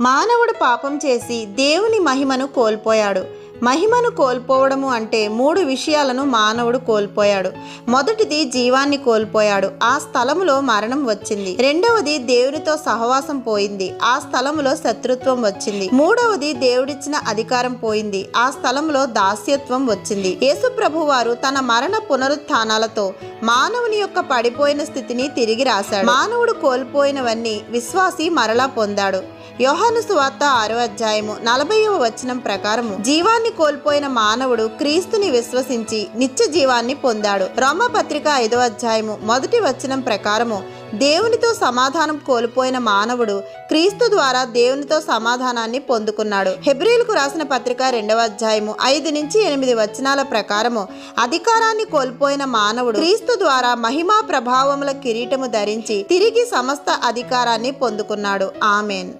మానవుడు పాపం చేసి దేవుని మహిమను కోల్పోయాడు. మహిమను కోల్పోవడము అంటే మూడు విషయాలను మానవుడు కోల్పోయాడు. మొదటిది జీవాన్ని కోల్పోయాడు. ఆ స్థలములో మరణం వచ్చింది. రెండవది దేవునితో సహవాసం పోయింది. ఆ స్థలములో శత్రుత్వం వచ్చింది. మూడవది దేవుడిచ్చిన అధికారం పోయింది. ఆ స్థలంలో దాస్యత్వం వచ్చింది. యేసుప్రభు వారు తన మరణ పునరుత్థానాలతో మానవుని యొక్క పడిపోయిన స్థితిని తిరిగి రాశాడు. మానవుడు కోల్పోయినవన్నీ విశ్వాసి మరలా పొందాడు. యోహాను సువార్త ఆరో అధ్యాయము నలభైవ వచనం ప్రకారము. జీవాన్ని కోల్పోయిన మానవుడు క్రీస్తుని విశ్వసించి నిత్య జీవాన్ని పొందాడు. రోమపత్రిక ఐదో అధ్యాయము మొదటి వచనం ప్రకారము దేవునితో సమాధానం కోల్పోయిన మానవుడు క్రీస్తు ద్వారా దేవునితో సమాధానాన్ని పొందుకున్నాడు. హెబ్రిల్కు రాసిన పత్రిక రెండవ అధ్యాయము ఐదు నుంచి ఎనిమిది వచనాల ప్రకారము అధికారాన్ని కోల్పోయిన మానవుడు క్రీస్తు ద్వారా మహిమా ప్రభావముల కిరీటము ధరించి తిరిగి సమస్త అధికారాన్ని పొందుకున్నాడు. ఆమెన్.